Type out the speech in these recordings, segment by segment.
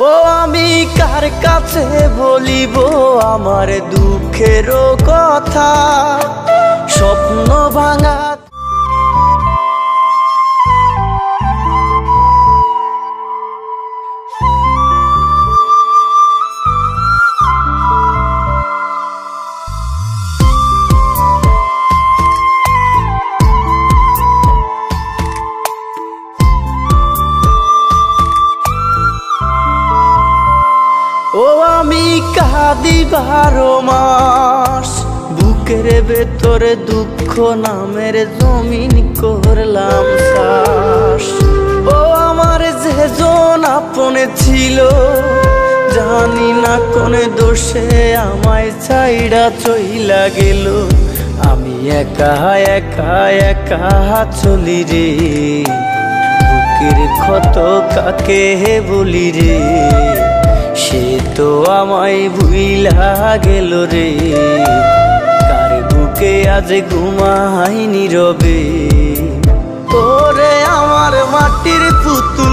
ও আমি কার কাছে বলিব আমার দুঃখের কথা? স্বপ্ন ভাঙা আমি কাঁদি বারো মাস, বুকের ভেতরে দুঃখ নামের জমিন করলাম শ্বাস। ও আমার যে জন আপনে ছিল, জানি না কোন দোষে আমায় চাইড়া চইলা গেল। আমি একা একা একা চলি রে। বুকের ক্ষত কাকে বলি রে? সে তো আমায় ভুইলা গেল রে। কার বুকে আজ ঘুমাই নীরবে ওরে আমার মাটির পুতুল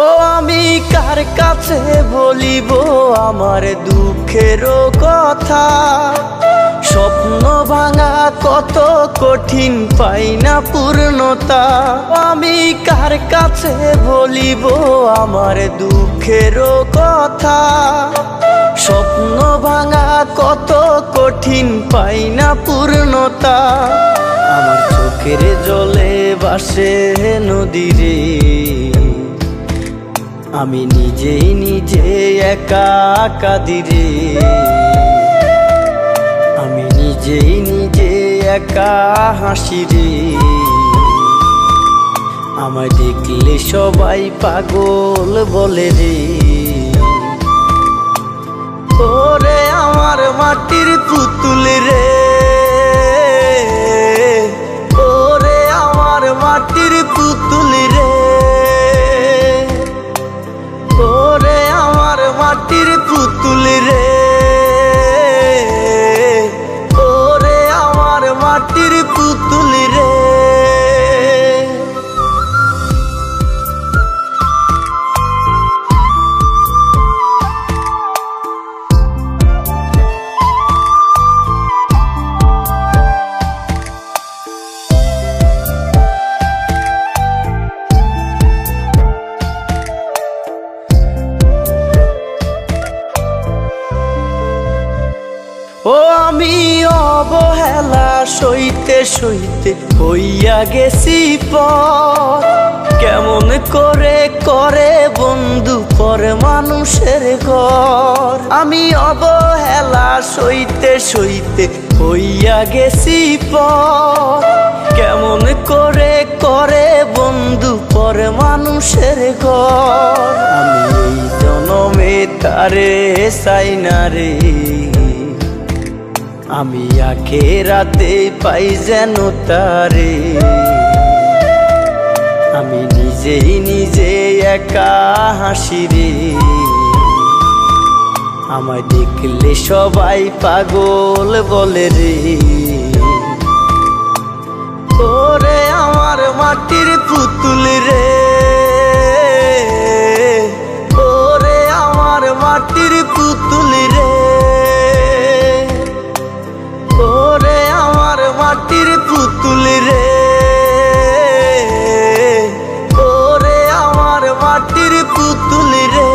ও আমি কার কাছে বলিব আমার দুঃখের কথা? স্বপ্ন ভাঙা কত কঠিন, পাই না পূর্ণতা। আমি কার কাছে বলিব আমার দুঃখের কথা? স্বপ্ন ভাঙা কত কঠিন, পাই না পূর্ণতা। আমার চোখের জলে বাসে নদীরে আমি নিজেই নিজে একা কাদিরে আমি নিজেই নিজে একা হাসি রে। আমায় দেখলে সবাই পাগল বলে রে। ওরে আমার মাটির পুতুল মাটির পুতুল রে। ও আমি অবহেলা সইতে সইতে হইয়া গেছি পর কেমন করে করে বন্ধু পর মানুষের ঘর। আমি অবহেলা সইতে সইতে হইয়া গেছি পর কেমন করে করে বন্ধু পর মানুষের ঘর। আমি জনমে তারে চাই না রে। আমি আখে রাতে পাই যেন তারে। আমি নিজেই নিজে একা হাসি রে। আমায় দেখলে সবাই পাগল বলে রে। ওরে আমার মাটির পুতুল রে। ওরে আমার মাটির পুতুল মাটির পুতুল রে।